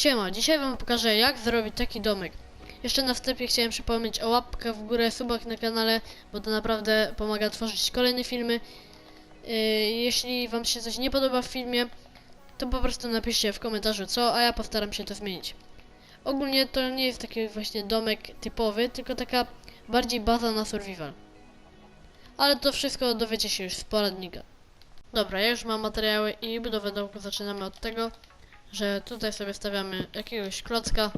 Siema, dzisiaj wam pokażę jak zrobić taki domek. Jeszcze na wstępie chciałem przypomnieć o łapkę w górę, subach na kanale, bo to naprawdę pomaga tworzyć kolejne filmy. Yy, jeśli wam się coś nie podoba w filmie, to po prostu napiszcie w komentarzu co, a ja postaram się to zmienić. Ogólnie to nie jest taki właśnie domek typowy, tylko taka bardziej baza na survival. Ale to wszystko dowiecie się już z poradnika. Dobra, ja już mam materiały i budowę domku zaczynamy od tego, że tutaj sobie stawiamy jakiegoś klocka,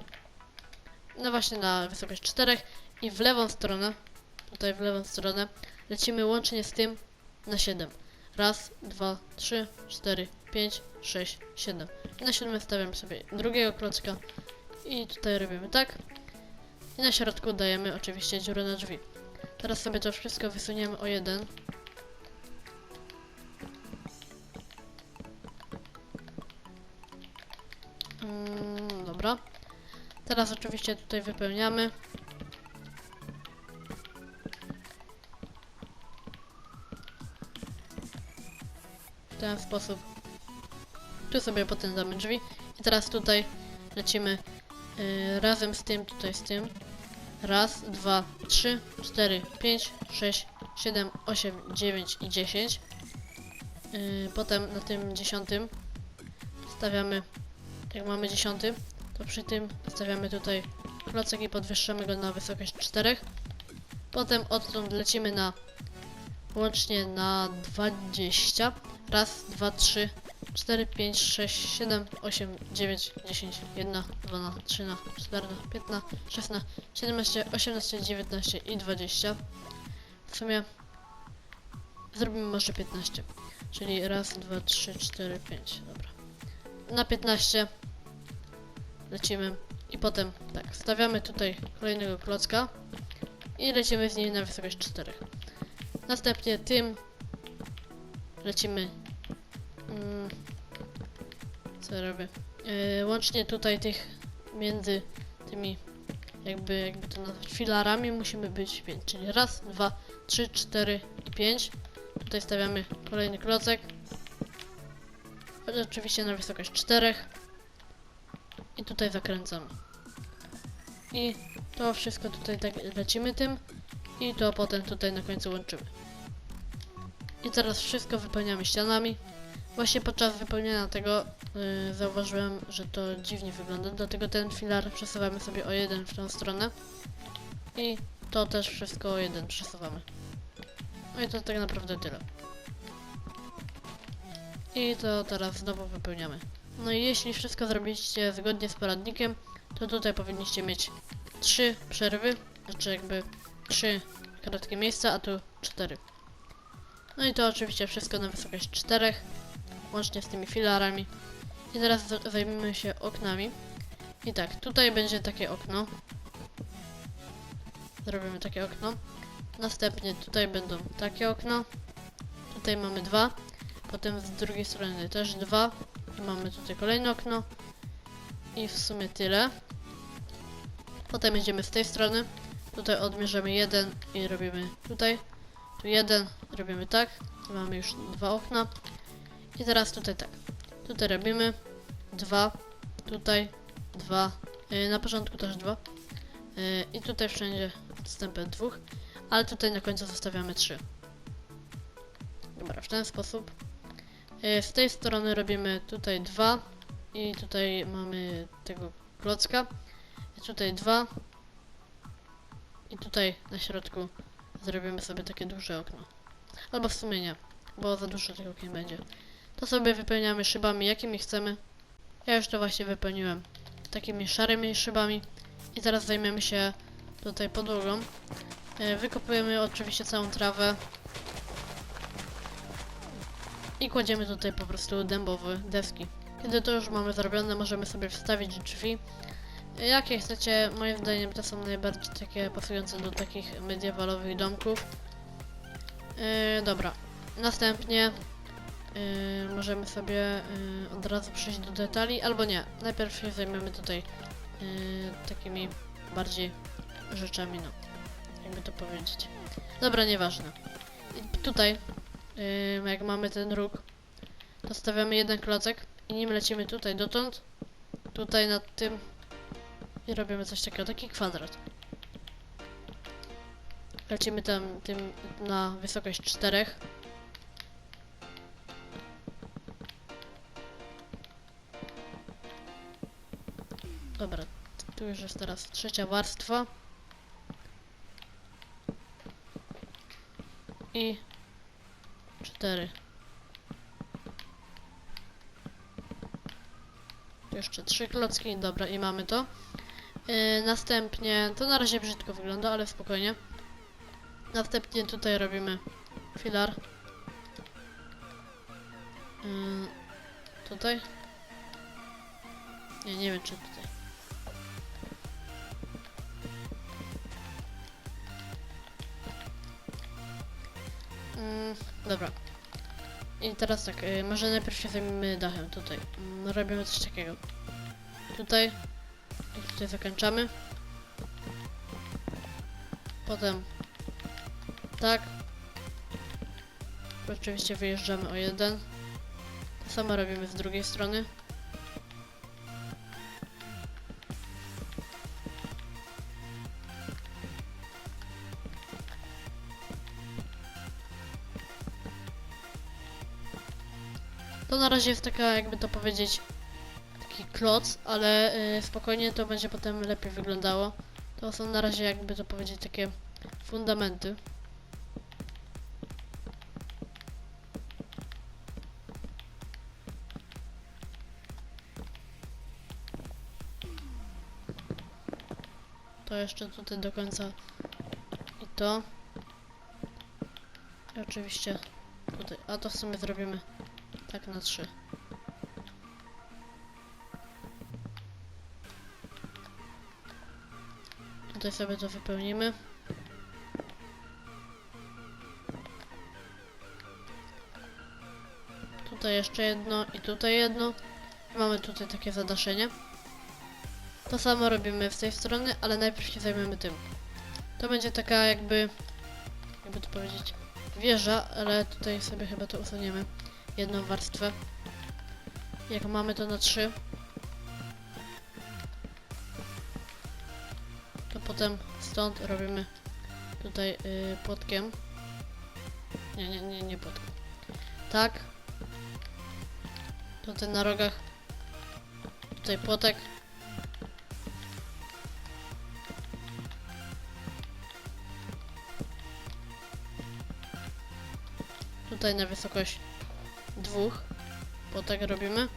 no właśnie na wysokość 4 i w lewą stronę, tutaj w lewą stronę, lecimy łącznie z tym na 7. Raz, dwa, trzy, cztery, pięć, sześć, siedem. I na 7 stawiamy sobie drugiego klocka i tutaj robimy tak. I na środku dajemy oczywiście dziurę na drzwi. Teraz sobie to wszystko wysuniemy o jeden. Teraz oczywiście tutaj wypełniamy. W ten sposób. Tu sobie potem damy drzwi. I teraz tutaj lecimy y, razem z tym, tutaj z tym. Raz, dwa, trzy, cztery, pięć, sześć, siedem, osiem, dziewięć i dziesięć. Y, potem na tym dziesiątym stawiamy jak mamy dziesiąty, to przy tym stawiamy tutaj klocek i podwyższamy go na wysokość 4. Potem odtąd lecimy na łącznie na 20. Raz, dwa, trzy, cztery, pięć, sześć, siedem, osiem, dziewięć, dziesięć, jedna, dwa, trzyna, czterna, piętna, szesna, siedemnaście, osiemnaście, dziewiętnaście i 20. W sumie zrobimy może 15. Czyli raz, dwa, trzy, cztery, pięć. Dobra. Na 15 lecimy i potem tak, stawiamy tutaj kolejnego klocka i lecimy z nim na wysokość 4. Następnie tym lecimy mm, co robię? Yy, łącznie tutaj tych między tymi jakby, jakby to nazwać filarami musimy być 5, czyli raz, dwa, trzy, cztery i 5. Tutaj stawiamy kolejny klocek. Oczywiście na wysokość 4. I tutaj zakręcamy. I to wszystko tutaj tak lecimy tym. I to potem tutaj na końcu łączymy. I teraz wszystko wypełniamy ścianami. Właśnie podczas wypełniania tego yy, zauważyłem, że to dziwnie wygląda, dlatego ten filar przesuwamy sobie o jeden w tą stronę. I to też wszystko o jeden przesuwamy. No i to tak naprawdę tyle. I to teraz znowu wypełniamy. No i jeśli wszystko zrobiliście zgodnie z poradnikiem, to tutaj powinniście mieć trzy przerwy, znaczy jakby trzy krótkie miejsca, a tu cztery. No i to oczywiście wszystko na wysokość czterech, łącznie z tymi filarami. I teraz za- zajmiemy się oknami. I tak, tutaj będzie takie okno. Zrobimy takie okno. Następnie tutaj będą takie okno. Tutaj mamy dwa. Potem z drugiej strony też dwa. Mamy tutaj kolejne okno. I w sumie tyle. Potem jedziemy z tej strony. Tutaj odmierzamy jeden i robimy tutaj. Tu jeden, robimy tak. Mamy już dwa okna. I teraz tutaj tak. Tutaj robimy dwa. Tutaj dwa. Yy, na początku też dwa. Yy, I tutaj wszędzie odstępem dwóch. Ale tutaj na końcu zostawiamy trzy. Dobra, w ten sposób. E, Z tej strony robimy tutaj dwa i tutaj mamy tego klocka. I tutaj dwa i tutaj na środku zrobimy sobie takie duże okno. Albo w sumie nie, bo za dużo tych okien będzie. To sobie wypełniamy szybami, jakimi chcemy. Ja już to właśnie wypełniłem takimi szarymi szybami. I teraz zajmiemy się tutaj podłogą. E, Wykopujemy oczywiście całą trawę, i kładziemy tutaj po prostu dębowe deski. Kiedy to już mamy zrobione, możemy sobie wstawić drzwi. Jakie chcecie, moim zdaniem to są najbardziej takie pasujące do takich mediewalowych domków. Yy, dobra, następnie yy, możemy sobie yy, od razu przejść do detali, albo nie. Najpierw się zajmiemy tutaj yy, takimi bardziej rzeczami, no, jakby to powiedzieć. Dobra, nieważne. I tutaj Ym, jak mamy ten róg, to stawiamy jeden klocek i nim lecimy tutaj dotąd tutaj nad tym i robimy coś takiego, taki kwadrat. Lecimy tam tym na wysokość 4. Dobra, tu już jest teraz trzecia warstwa. I cztery. Jeszcze trzy klocki, dobra i mamy to. Yy, następnie, to na razie brzydko wygląda, ale spokojnie. Następnie tutaj robimy filar. Yy, tutaj. Nie, nie wiem czy tutaj. Mm, dobra. I teraz tak, y, może najpierw się zajmiemy dachem tutaj. Mm, robimy coś takiego. Tutaj. I tutaj zakończamy. Potem tak. Oczywiście wyjeżdżamy o jeden. To samo robimy z drugiej strony. Na razie jest taka, jakby to powiedzieć, taki kloc, ale y, spokojnie to będzie potem lepiej wyglądało. To są na razie, jakby to powiedzieć, takie fundamenty. To jeszcze tutaj do końca i to. I oczywiście tutaj, a to w sumie zrobimy tak na trzy. Tutaj sobie to wypełnimy. Tutaj jeszcze jedno i tutaj jedno. Mamy tutaj takie zadaszenie. To samo robimy z tej strony, ale najpierw się zajmiemy tym. To będzie taka jakby, jakby to powiedzieć, wieża, ale tutaj sobie chyba to usuniemy. Jedną warstwę. Jak mamy to na trzy, to potem stąd robimy tutaj yy, płotkiem. Nie, nie, nie, nie płotkiem. Tak. Tutaj na rogach. Tutaj płotek. Tutaj na wysokość dwóch. Płotek robimy.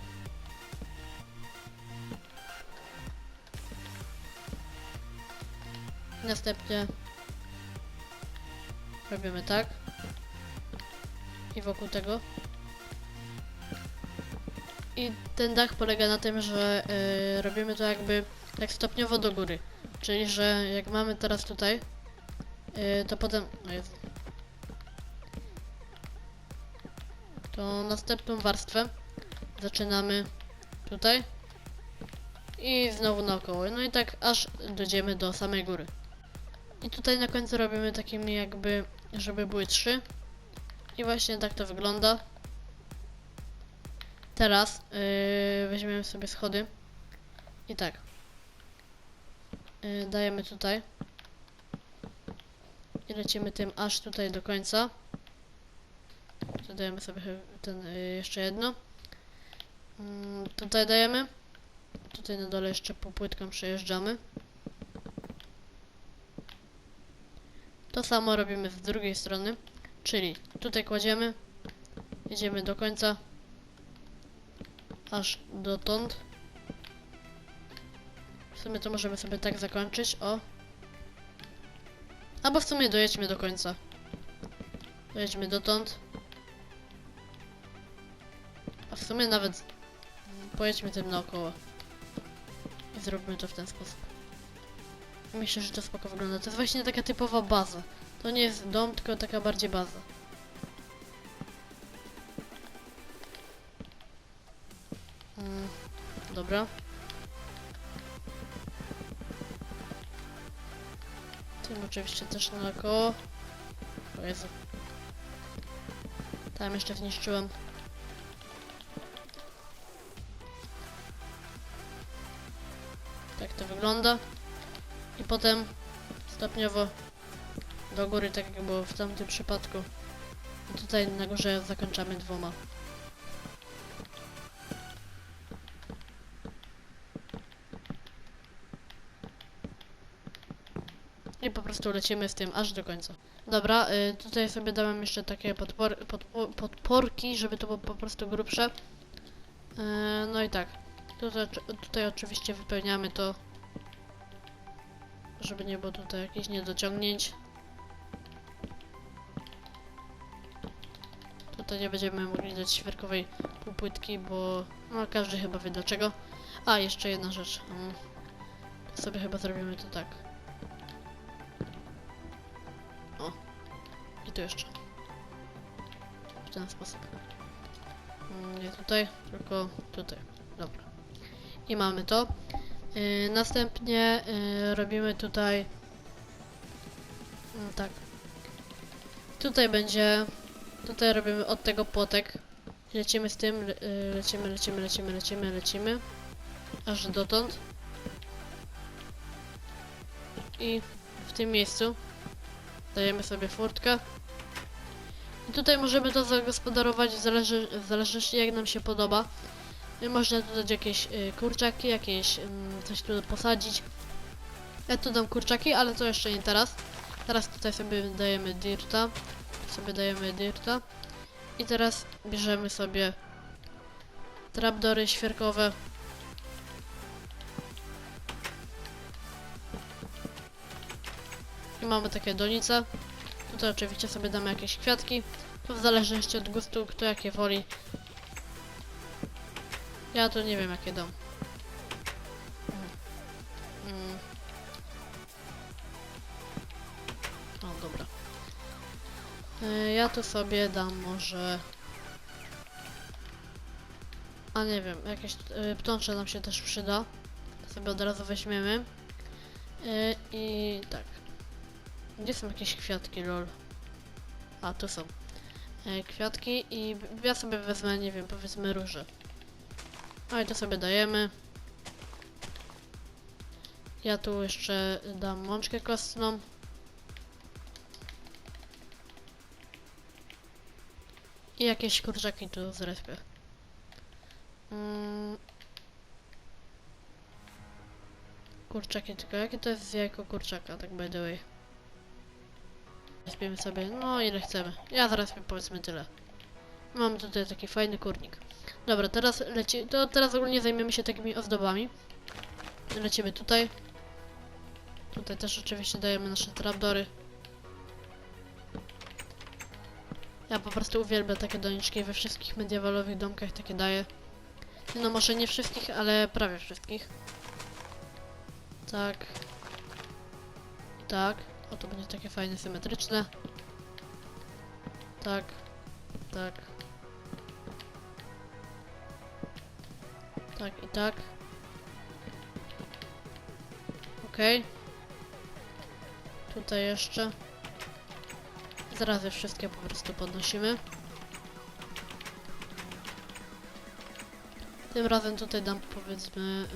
Następnie robimy tak. I wokół tego. I ten dach polega na tym, że y, robimy to jakby tak stopniowo do góry. Czyli, że jak mamy teraz tutaj, y, to potem... To następną warstwę zaczynamy tutaj i znowu naokoło. No i tak aż dojdziemy do samej góry. I tutaj na końcu robimy takimi jakby, żeby były trzy. I właśnie tak to wygląda. Teraz yy, weźmiemy sobie schody. I tak. Yy, dajemy tutaj. I lecimy tym aż tutaj do końca. Dajemy sobie ten yy, jeszcze jedno. Mm, tutaj dajemy. Tutaj na dole jeszcze półpłytką przejeżdżamy. To samo robimy z drugiej strony, czyli tutaj kładziemy, idziemy do końca, aż dotąd. W sumie to możemy sobie tak zakończyć, o. Albo w sumie dojedźmy do końca. Dojedźmy dotąd. W sumie nawet pojedźmy tym naokoło. I zróbmy to w ten sposób. Myślę, że to spoko wygląda. To jest właśnie taka typowa baza. To nie jest dom, tylko taka bardziej baza. Mm, dobra. Tym oczywiście też naokoło. O Jezu. Tam jeszcze zniszczyłem. Wygląda. I potem stopniowo do góry, tak jak było w tamtym przypadku. I tutaj na górze zakończamy dwoma. I po prostu lecimy z tym aż do końca. Dobra, y, tutaj sobie dałem jeszcze takie podpor podpo podporki, żeby to było po prostu grubsze. Y, no i tak. Tutaj, tutaj oczywiście wypełniamy to, żeby nie było tutaj jakichś niedociągnięć. Tutaj nie będziemy mogli dać świerkowej półpłytki, bo no, każdy chyba wie dlaczego. A, jeszcze jedna rzecz. Mm. Sobie chyba zrobimy to tak. O. I tu jeszcze. W ten sposób. Mm, Nie tutaj, tylko tutaj. Dobra. I mamy to. Yy, następnie yy, robimy tutaj. Mm, tak. Tutaj będzie. Tutaj robimy od tego płotek. Lecimy z tym, yy, lecimy, lecimy, lecimy, lecimy, lecimy. Aż dotąd. I w tym miejscu dajemy sobie furtkę. I tutaj możemy to zagospodarować w, zależy, w zależności jak nam się podoba. I Można tu dać jakieś y, kurczaki, jakieś ym, coś tu posadzić. Ja tu dam kurczaki, ale to jeszcze nie teraz. Teraz tutaj sobie dajemy dirta. Sobie dajemy dirta. I teraz bierzemy sobie trapdory świerkowe. I mamy takie donice. Tutaj oczywiście sobie damy jakieś kwiatki. To w zależności od gustu, kto jakie woli. Ja to nie wiem jakie dam. Mm. O, dobra. Y, Ja to sobie dam może... A nie wiem, jakieś y, ptącze nam się też przyda. To sobie od razu weźmiemy. Y, I tak. Gdzie są jakieś kwiatki, lol? A, tu są. Kwiatki i ja sobie wezmę, nie wiem, powiedzmy róże. No i to sobie dajemy. Ja tu jeszcze dam mączkę kostną. I jakieś kurczaki tu zrespię. Mm. Kurczaki, tylko jakie to jest jajko kurczaka, tak by the way. Weźmiemy sobie, no ile chcemy. Ja zaraz powiedzmy tyle. Mamy tutaj taki fajny kurnik. Dobra, teraz leci, to teraz ogólnie zajmiemy się takimi ozdobami. Lecimy tutaj. Tutaj też oczywiście dajemy nasze trapdory. Ja po prostu uwielbiam takie doniczki we wszystkich mediewalowych domkach takie daję. No może nie wszystkich, ale prawie wszystkich. Tak. Tak. O, to będzie takie fajne, symetryczne. Tak. Tak. Tak i tak. Okej. Tutaj jeszcze. Zaraz je wszystkie po prostu podnosimy. Tym razem tutaj dam powiedzmy...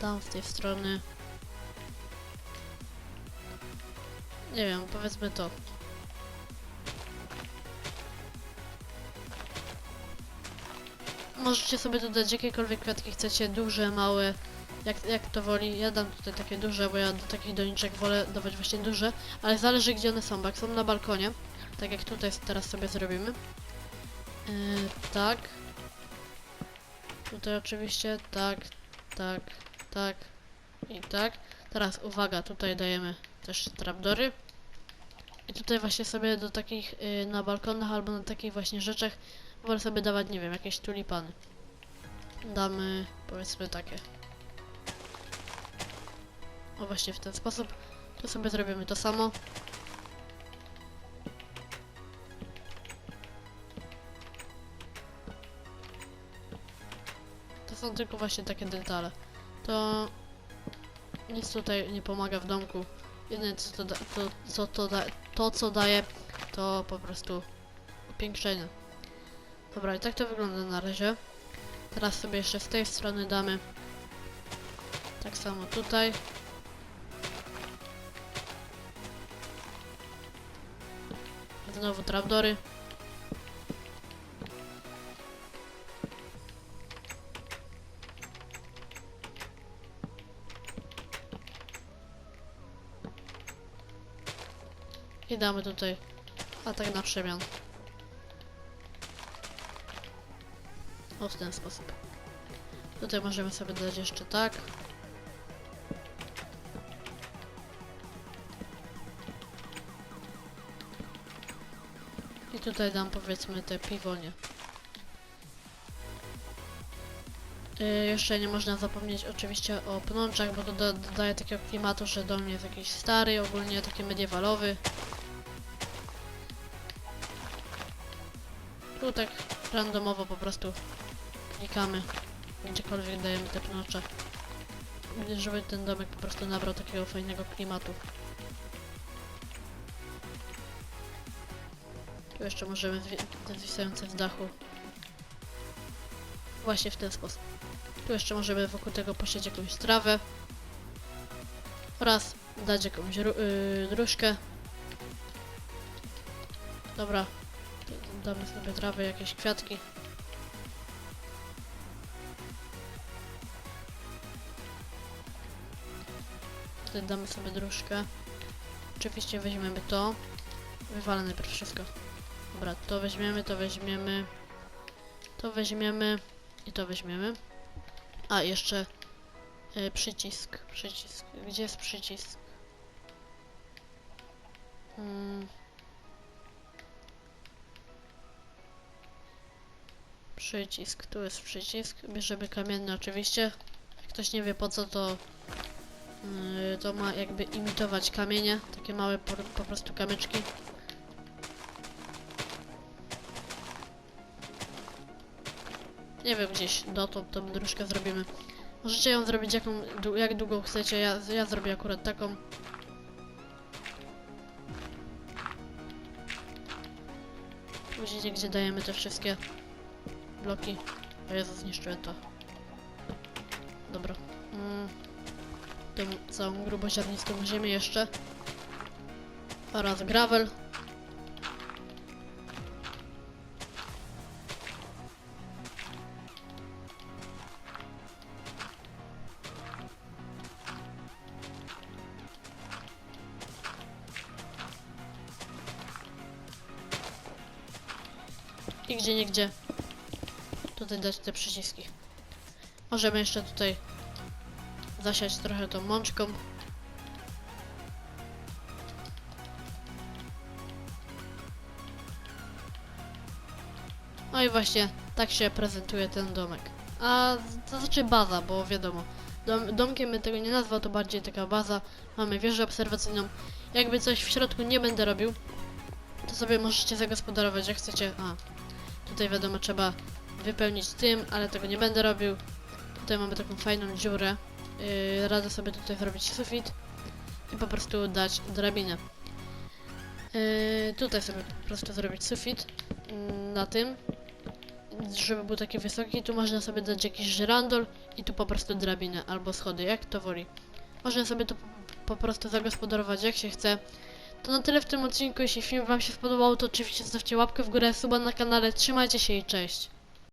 Dam z tej strony... Nie wiem, powiedzmy to. Możecie sobie dodać jakiekolwiek kwiatki chcecie, duże, małe, jak, jak to woli. Ja dam tutaj takie duże, bo ja do takich doniczek wolę dawać właśnie duże, ale zależy gdzie one są, bo jak są na balkonie, tak jak tutaj teraz sobie zrobimy. Yy, tak. Tutaj oczywiście tak, tak, tak i tak. Teraz uwaga, tutaj dajemy też trapdory. I tutaj właśnie sobie do takich y, na balkonach albo na takich właśnie rzeczach wolę sobie dawać, nie wiem, jakieś tulipany. Damy powiedzmy takie. O właśnie w ten sposób. Tu sobie zrobimy to samo. To są tylko właśnie takie detale. To nic tutaj nie pomaga w domku. Jedyne co to, da, to, co to, da, to co daje to po prostu upiększenie. Dobra i tak to wygląda na razie. Teraz sobie jeszcze z tej strony damy Tak samo tutaj. Znowu trapdory. I damy tutaj atak na przemian. O, w ten sposób. Tutaj możemy sobie dać jeszcze tak. I tutaj dam powiedzmy te piwonie. Yy, jeszcze nie można zapomnieć oczywiście o pnączach, bo to do, dodaje takiego klimatu, że dom jest jakiś stary, ogólnie taki mediewalowy. Tu tak randomowo po prostu klikamy, gdziekolwiek dajemy te pnocze, żeby ten domek po prostu nabrał takiego fajnego klimatu. Tu jeszcze możemy te zwisające z dachu. Właśnie w ten sposób. Tu jeszcze możemy wokół tego posieć jakąś trawę. Oraz dać jakąś yy, dróżkę. Dobra. Damy sobie trawę, jakieś kwiatki. Tutaj damy sobie dróżkę. Oczywiście weźmiemy to. Wywalę najpierw wszystko. Dobra, to weźmiemy, to weźmiemy. To weźmiemy i to weźmiemy. A, jeszcze y, przycisk. Przycisk. Gdzie jest przycisk? Hmm. Przycisk, tu jest przycisk. Bierzemy kamienny oczywiście. Jak ktoś nie wie po co to to ma jakby imitować kamienie, takie małe po, po prostu kamyczki. Nie wiem, gdzieś dotąd tą dróżkę zrobimy. Możecie ją zrobić jaką, jak długo chcecie, ja, ja zrobię akurat taką. Widzicie, gdzie dajemy te wszystkie bloki. O Jezu, zniszczyłem to. Dobra. Tą całą gruboziarnistą ziemię jeszcze. Oraz gravel. I gdzie niegdzie tutaj dać te przyciski. Możemy jeszcze tutaj zasiać trochę tą mączką. No i właśnie tak się prezentuje ten domek. A to znaczy baza, bo wiadomo, dom, domkiem bym tego nie nazwał, to bardziej taka baza. Mamy wieżę obserwacyjną. Jakby coś w środku nie będę robił, to sobie możecie zagospodarować jak chcecie. A, tutaj wiadomo trzeba wypełnić tym, ale tego nie będę robił. Tutaj mamy taką fajną dziurę. Yy, radzę sobie tutaj zrobić sufit i po prostu dać drabinę. Yy, tutaj sobie po prostu zrobić sufit yy, na tym, żeby był taki wysoki. Tu można sobie dać jakiś żyrandol i tu po prostu drabinę albo schody, jak to woli. Można sobie to po, prostu zagospodarować jak się chce. To na tyle w tym odcinku. Jeśli film Wam się spodobał, to oczywiście zostawcie łapkę w górę, suba na kanale. Trzymajcie się i cześć.